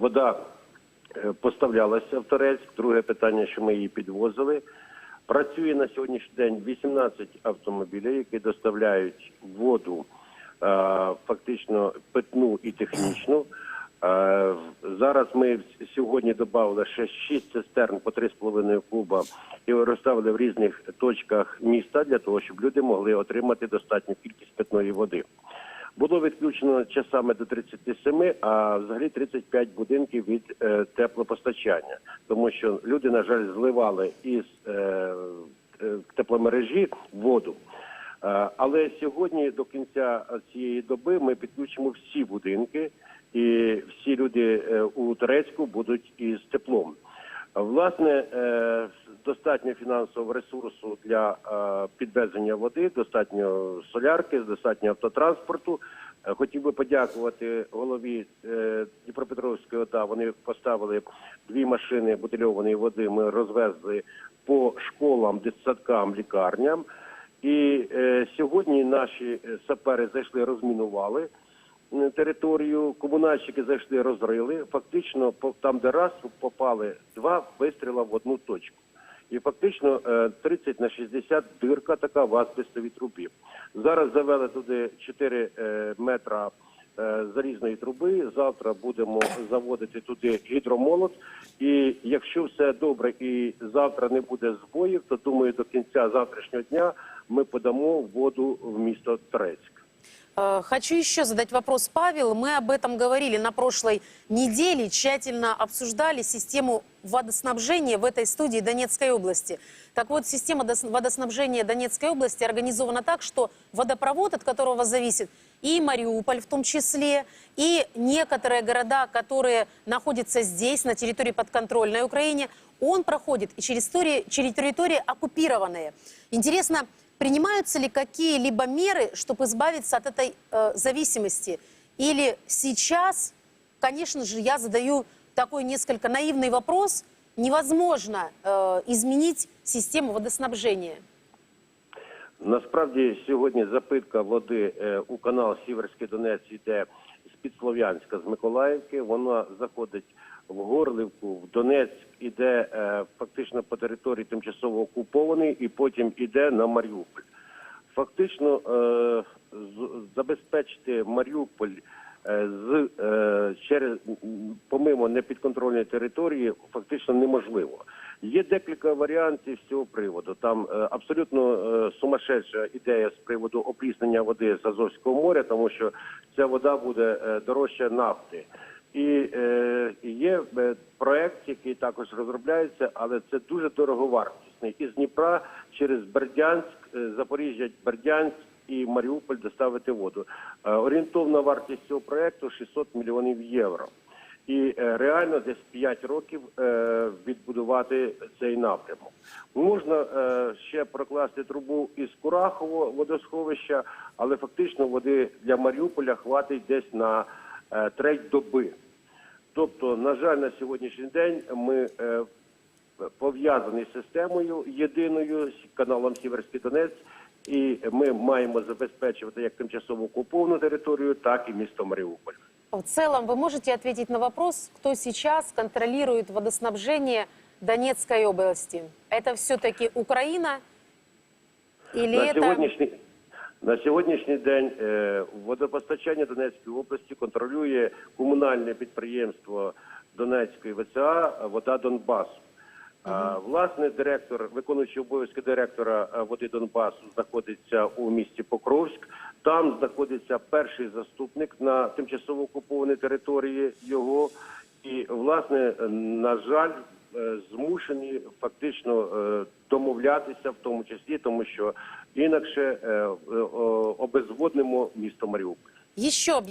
вода е, поставлялася в Торецьк. Друге питання, що ми її підвозили. Працює на сьогоднішній день 18 автомобілів, які доставляють воду е, фактично питну і технічну. Е, Зараз ми сьогодні додали ще 6 цистерн по 3,5 куба і розставили в різних точках міста для того, щоб люди могли отримати достатню кількість питної води. Було відключено часами до 37, а взагалі 35 будинків від е, теплопостачання, тому що люди, на жаль, зливали із е, е, тепломережі воду. Е, Але сьогодні до кінця цієї доби ми підключимо всі будинки, і всі люди е, у Турецьку будуть із теплом. Власне, е, достатньо фінансового ресурсу для е, підвезення води, достатньо солярки, достатньо автотранспорту. Е, Хотів би подякувати голові е, Дніпропетровської ОДА. Вони поставили дві машини бутильованої води. Ми розвезли по школам, дитсадкам, лікарням. І сьогодні наші сапери зайшли, розмінували територію. Комунальщики зайшли, розрили. Фактично, там, де раз попали два вистріла в одну точку. І фактично е, 30 на 60 дирка така в асбестовій трубі. Зараз завели туди 4 е, метра е, залізної труби. Завтра будемо заводити туди гідромолот. І якщо все добре і завтра не буде збоїв, то думаю, до кінця завтрашнього дня ми подамо воду в місто Торецьк. Э, Хочу еще задать вопрос, Павел. Мы об этом говорили на прошлой неделе, тщательно обсуждали систему водоснабжения в этой студии Донецкой области. Так вот, система дос- водоснабжения Донецкой области организована так, что водопровод, от которого зависит и Мариуполь в том числе, и некоторые города, которые находятся здесь, на территории подконтрольной Украине, он проходит через территории, через территории оккупированные. Интересно, Принимаются ли какие-либо меры, чтобы избавиться от этой э, зависимости? Или сейчас, конечно же, я задаю такой несколько наивный вопрос, невозможно э, изменить систему водоснабжения? Насправді сьогодні запитка води е, у канал Сіверський Донець йде під Слов'янська, з Миколаївки. Вона заходить в Горлівку, в Донецьк, іде е, фактично по території тимчасово окупований, і потім іде на Маріуполь. Фактично е, забезпечити Маріуполь з е, через помимо непідконтрольної території фактично неможливо. Є декілька варіантів з цього приводу. Там е, абсолютно е, сумасшедша ідея з приводу опріснення води з Азовського моря, тому що ця вода буде е, дорожча нафти. І е, є е, проект, який також розробляється, але це дуже дороговартісний. Із Дніпра через Бердянськ, е, Запоріжжя, Бердянськ і Маріуполь доставити воду. Е, орієнтовна вартість цього проекту 600 мільйонів євро. І е, реально десь 5 років е, відбудувати цей напрямок. Можна ще прокласти трубу із Курахово водосховища, але фактично води для Маріуполя хватить десь на треть доби. Тобто, на жаль, на сьогоднішній день ми е, пов'язані з системою єдиною з каналом Сіверський Донець, і ми маємо забезпечувати як тимчасово окуповану територію, так і місто Маріуполь. В целом, вы можете ответить на вопрос, кто сейчас контролирует водоснабжение Донецкой области? Это все-таки Украина или на это... сьогоднішній на сьогоднішній день е, водопостачання Донецької області контролює комунальне підприємство Донецької ВЦА Вода Донбасу. А, власне, директор, виконуючий обов'язки директора е, води Донбасу, знаходиться у місті Покровськ. Там знаходиться перший заступник на тимчасово окупованій території його. І власне, на жаль, е, змушені фактично е, домовлятися, в тому числі, тому що інакше обезводнимо місто Маріуполь. Еще